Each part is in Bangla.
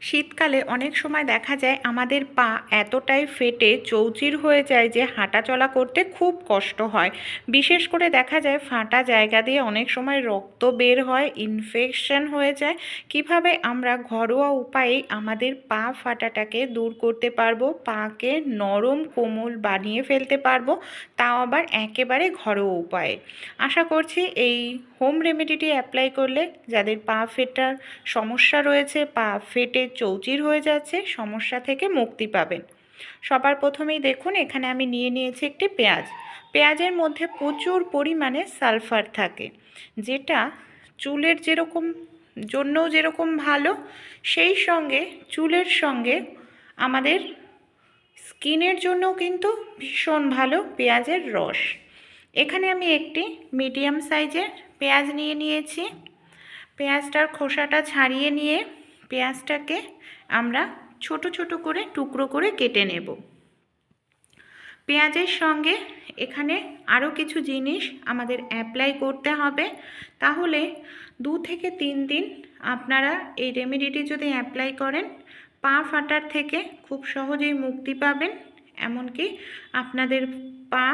শীতকালে অনেক সময় দেখা যায় আমাদের পা এতটাই ফেটে চৌচির হয়ে যায় যে হাঁটাচলা করতে খুব কষ্ট হয়। বিশেষ করে দেখা যায় ফাটা জায়গা দিয়ে অনেক সময় রক্ত বের হয় ইনফেকশন হয়ে যায়। কীভাবে আমরা ঘরোয়া উপায়ে আমাদের পা ফাটাটাকে দূর করতে পারব, পাকে নরম কোমল বানিয়ে ফেলতে পারব, তাও আবার একেবারে ঘরোয়া উপায়ে। আশা করছি এই হোম রেমেডিটি অ্যাপ্লাই করলে যাদের পা ফেটার সমস্যা রয়েছে, পা ফেটে চৌচির হয়ে যাচ্ছে, সমস্যা থেকে মুক্তি পাবেন। সবার প্রথমেই দেখুন, এখানে আমি নিয়ে নিয়েছি একটি পেঁয়াজ। পেঁয়াজের মধ্যে প্রচুর পরিমাণে সালফার থাকে, যেটা চুলের যেরকম, জন্যও যেরকম ভালো, সেই সঙ্গে, চুলের সঙ্গে আমাদের স্কিনের জন্যও কিন্তু ভীষণ ভালো পেঁয়াজের রস। এখানে আমি একটি মিডিয়াম সাইজের পেঁয়াজ নিয়ে নিয়েছি। পেঁয়াজটার খোসাটা ছাড়িয়ে নিয়ে পেঁয়াজটাকে আমরা ছোট ছোট করে টুকরো করে কেটে নেব। পেঁয়াজের সঙ্গে এখানে আরও কিছু জিনিস আমাদের অ্যাপ্লাই করতে হবে। তাহলে দু থেকে তিন দিন আপনারা এই রেমেডিটি যদি অ্যাপ্লাই করেন, পা ফাটার থেকে খুব সহজেই মুক্তি পাবেন। এমনকি আপনাদের পা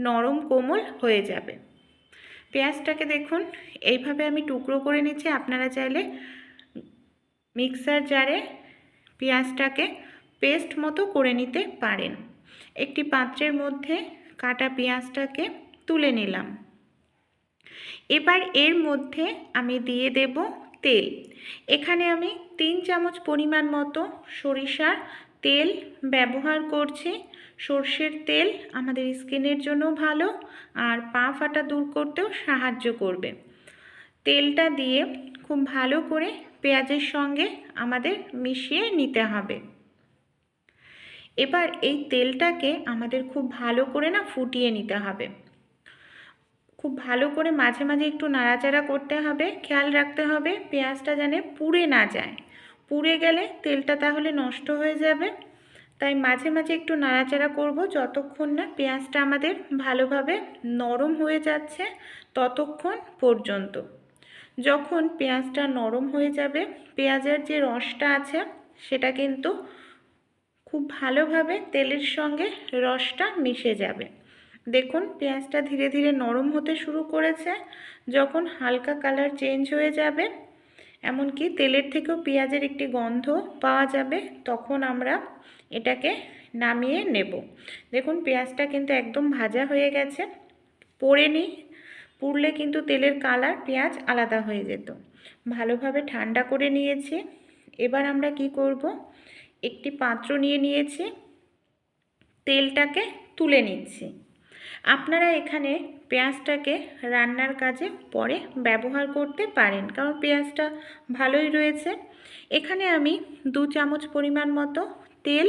নরম কোমল হয়ে যাবে। পেঁয়াজটাকে দেখুন, এইভাবে আমি টুকরো করে নিচ্ছি। আপনারা চাইলে মিক্সার জারে পেঁয়াজটাকে পেস্ট মতো করে নিতে পারেন। একটি পাত্রের মধ্যে কাটা পেঁয়াজটাকে তুলে নিলাম। এবার এর মধ্যে আমি দিয়ে দেব তেল। এখানে আমি তিন চামচ পরিমাণ মতো সরিষার তেল ব্যবহার করছি। সর্ষের তেল আমাদের স্কিনের জন্য ভালো আর পা ফাটা দূর করতেও সাহায্য করবে। তেলটা দিয়ে খুব ভালো করে পেঁয়াজের সঙ্গে আমাদের মিশিয়ে নিতে হবে। এবার এই তেলটাকে আমাদের খুব ভালো করে না ফুটিয়ে নিতে হবে। খুব ভালো করে মাঝে মাঝে একটু নাড়াচাড়া করতে হবে, খেয়াল রাখতে হবে পেঁয়াজটা যেন পুড়ে না যায়। পুড়ে গেলে তেলটা তাহলে নষ্ট হয়ে যাবে। তাই মাঝে মাঝে একটু নাড়াচাড়া করব যতক্ষণ না পেঁয়াজটা আমাদের ভালোভাবে নরম হয়ে যাচ্ছে ততক্ষণ পর্যন্ত। যখন পেঁয়াজটা নরম হয়ে যাবে, পেঁয়াজের যে রসটা আছে, সেটা কিন্তু খুব ভালোভাবে তেলের সঙ্গে রসটা মিশে যাবে। দেখুন, পেঁয়াজটা ধীরে ধীরে নরম হতে শুরু করেছে। যখন হালকা কালার চেঞ্জ হয়ে যাবে এমনকি তেলের থেকেও পেঁয়াজের একটি গন্ধ পাওয়া যাবে, তখন আমরা এটাকে নামিয়ে নেব। দেখুন, পেঁয়াজটা কিন্তু একদম ভাজা হয়ে গেছে। পড়ে নিই পুড়লে কিন্তু তেলের কালার পেঁয়াজ আলাদা হয়ে যেত। ভালোভাবে ঠান্ডা করে নিয়েছি। এবার আমরা কি করব? একটি পাত্র নিয়ে নিয়েছি। তেলটাকে তুলে নিচ্ছি। আপনারা এখানে পেঁয়াজটাকে রান্নার কাজে পরে ব্যবহার করতে পারেন, কারণ পেঁয়াজটা ভালোই রয়েছে। এখানে আমি দু চামচ পরিমাণ মতো তেল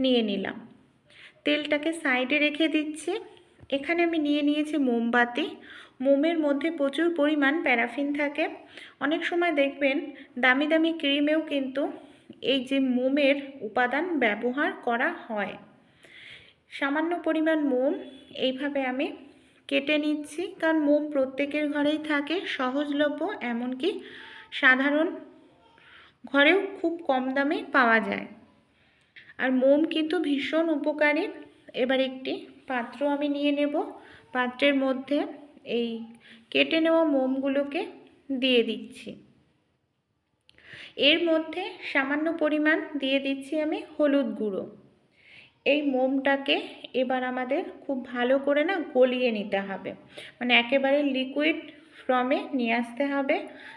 নিয়ে নিলাম। তেলটাকে সাইডে রেখে দিচ্ছি। এখানে আমি নিয়ে নিয়েছি মোমবাতি। মোমের মধ্যে প্রচুর পরিমাণ প্যারাফিন থাকে। অনেক সময় দেখবেন দামি দামি ক্রিমেও কিন্তু এই যে মোমের উপাদান ব্যবহার করা হয়। সামান্য পরিমাণ মোম এইভাবে আমি কেটে নিচ্ছি, কারণ মোম প্রত্যেকের ঘরেই থাকে, সহজলভ্য, এমনকি সাধারণ ঘরেও খুব কম দামে পাওয়া যায়। আর মোম কিন্তু ভীষণ উপকারী। এবার একটি পাত্র আমি নিয়ে নেব। পাত্রের মধ্যে এই কেটে নেওয়া মোমগুলোকে দিয়ে দিচ্ছি। এর মধ্যে সামান্য পরিমাণ দিয়ে দিচ্ছি আমি হলুদ গুঁড়ো। এই মোমটাকে এবার আমাদের খুব ভালো করে না গলিয়ে নিতে হবে। মানে একেবারে লিকুইড ফর্মে নিয়ে আসতে হবে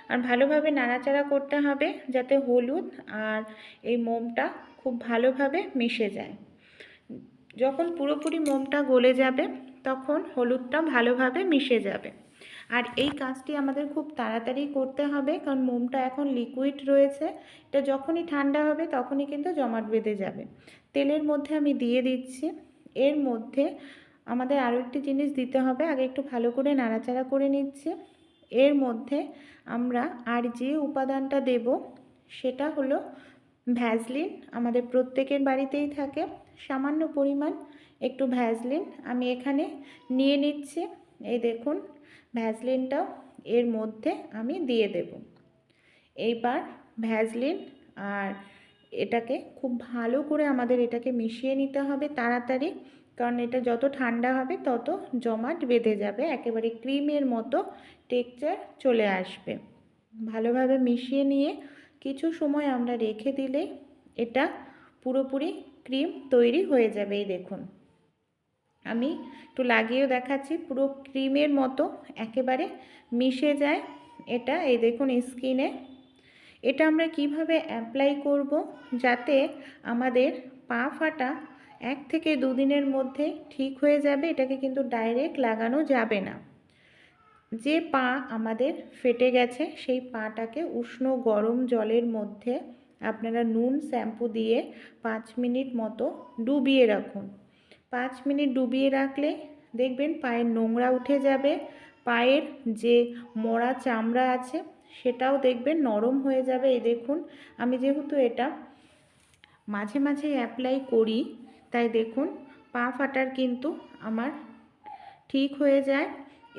আর ভালোভাবে নাড়াচাড়া করতে হবে যাতে হলুদ আর এই মোমটা খুব ভালোভাবে মিশে যায়। যখন পুরোপুরি মোমটা গলে যাবে তখন হলুদটা ভালোভাবে মিশে যাবে। আর এই কাজটি আমাদের খুব তাড়াতাড়ি করতে হবে, কারণ মোমটা এখন লিকুইড রয়েছে। এটা যখনই ঠান্ডা হবে তখনই কিন্তু জমাট বেঁধে যাবে। তেলের মধ্যে আমি দিয়ে দিচ্ছি। এর মধ্যে আমাদের আরও একটি জিনিস দিতে হবে, আগে একটু ভালো করে নাড়াচাড়া করে নিচ্ছি। এর মধ্যে আমরা আর যে উপাদানটা দেব সেটা হলো ভ্যাজলিন আমাদের প্রত্যেকের বাড়িতেই থাকে। সামান্য পরিমাণ একটু ভ্যাজলিন আমি এখানে নিয়ে নিচ্ছি। এই দেখুন ভ্যাজলিনটাও এর মধ্যে আমি দিয়ে দেব। এইবার ভ্যাজলিন আর এটাকে খুব ভালো করে আমাদের এটাকে মিশিয়ে নিতে হবে তাড়াতাড়ি, কারণ এটা যত ঠান্ডা হবে তত জমাট বেঁধে যাবে, একেবারে ক্রিমের মতো টেক্সচার চলে আসবে। ভালোভাবে মিশিয়ে নিয়ে কিছু সময় আমরা রেখে দিলে এটা পুরোপুরি ক্রিম তৈরি হয়ে যাবে, এই দেখুন। আমি একটু লাগিয়েও দেখাচ্ছি, পুরো ক্রিমের মতো একেবারে মিশে যায় এটা, এই দেখুন স্কিনে এটা আমরা কীভাবে অ্যাপ্লাই করব যাতে আমাদের পা ফাটা এক থেকে দুদিনের মধ্যে ঠিক হয়ে যাবে, এটাকে কিন্তু ডাইরেক্ট লাগানো যাবে না। যে পা আমাদের ফেটে গেছে, সেই পাটাকে উষ্ণ গরম জলের মধ্যে আপনারা নুন, শ্যাম্পু দিয়ে পাঁচ মিনিট মতো ডুবিয়ে রাখুন। পাঁচ মিনিট ডুবিয়ে রাখলে দেখবেন পায়ের নোংরা উঠে যাবে। পায়ের যে মরা চামড়া আছে, সেটাও দেখবেন নরম হয়ে যাবে। এই দেখুন, আমি যেহেতু এটা মাঝে মাঝে অ্যাপ্লাই করি, তাই দেখুন, পা ফাটার কিন্তু আমার ঠিক হয়ে যায়।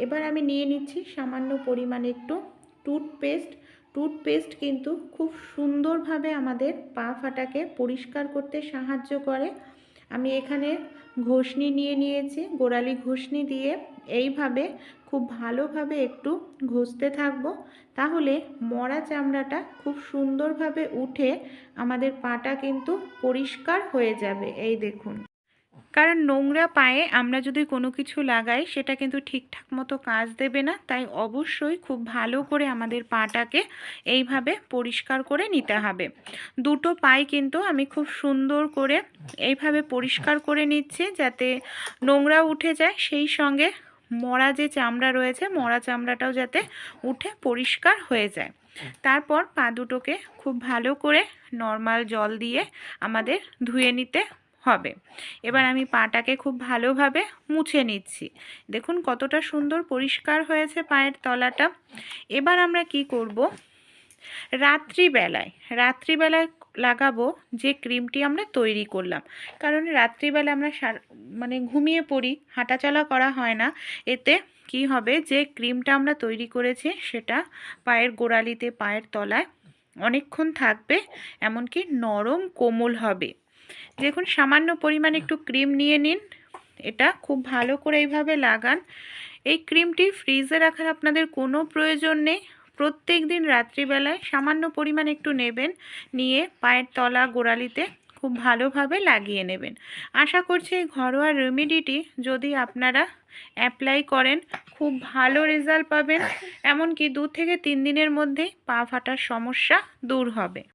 এবার আমি নিয়ে নিচ্ছি সামান্য পরিমাণে একটু টুথপেস্ট টুথপেস্ট কিন্তু খুব সুন্দরভাবে আমাদের পা ফাটাকে পরিষ্কার করতে সাহায্য করে। আমি এখানে ঘষনি নিয়ে নিয়েছি, গোড়ালি ঘষনি দিয়ে এইভাবে খুব ভালোভাবে একটু ঘষতে থাকব। তাহলে মরা চামড়াটা খুব সুন্দরভাবে উঠে আমাদের পাটা কিন্তু পরিষ্কার হয়ে যাবে। এই দেখুন। কারণ নোংরা পায়ে আমরা যদি কোনো কিছু লাগাই, সেটা কিন্তু ঠিকঠাক মতো কাজ দেবে না। তাই অবশ্যই খুব ভালো করে আমাদের পাটাকে এইভাবে পরিষ্কার করে নিতে হবে। দুটো পায়ে কিন্তু আমি খুব সুন্দর করে এইভাবে পরিষ্কার করে নিচ্ছি যাতে নোংরা উঠে যায়। সেই সঙ্গে মরা যে চামড়া রয়েছে, মরা চামড়াটাও যাতে উঠে পরিষ্কার হয়ে যায়। তারপর পা দুটোকে খুব ভালো করে নর্মাল জল দিয়ে আমাদের ধুয়ে নিতে হবে। এবার আমি পাটাকে খুব ভালোভাবে মুছে নিচ্ছি। দেখুন কতটা সুন্দর পরিষ্কার হয়েছে পায়ের তলাটা। এবার আমরা কি করব? রাত্রিবেলায় রাত্রিবেলায় লাগাবো যে ক্রিমটি আমরা তৈরি করলাম। কারণ রাত্রিবেলা আমরা মানে ঘুমিয়ে পড়ি, হাঁটাচলা করা হয় না। এতে কি হবে? যে ক্রিমটা আমরা তৈরি করেছি সেটা পায়ের গোড়ালিতে, পায়ের তলায় অনেকক্ষণ থাকবে, এমনকি নরম কোমল হবে। দেখুন, সামান্য পরিমাণে একটু ক্রিম নিয়ে নিন। এটা খুব ভালো করে এইভাবে লাগান। এই ক্রিমটি ফ্রিজে রাখার আপনাদের কোনো প্রয়োজন নেই। প্রত্যেক দিন রাত্রিবেলায় সামান্য পরিমাণ একটু নেবেন, নিয়ে পায়ের তলা, গোড়ালিতে খুব ভালোভাবে লাগিয়ে নেবেন। আশা করছি এই ঘরোয়া রেমিডিটি যদি আপনারা অ্যাপ্লাই করেন, খুব ভালো রেজাল্ট পাবেন। এমনকি দু থেকে তিন দিনের মধ্যেই পা ফাটার সমস্যা দূর হবে।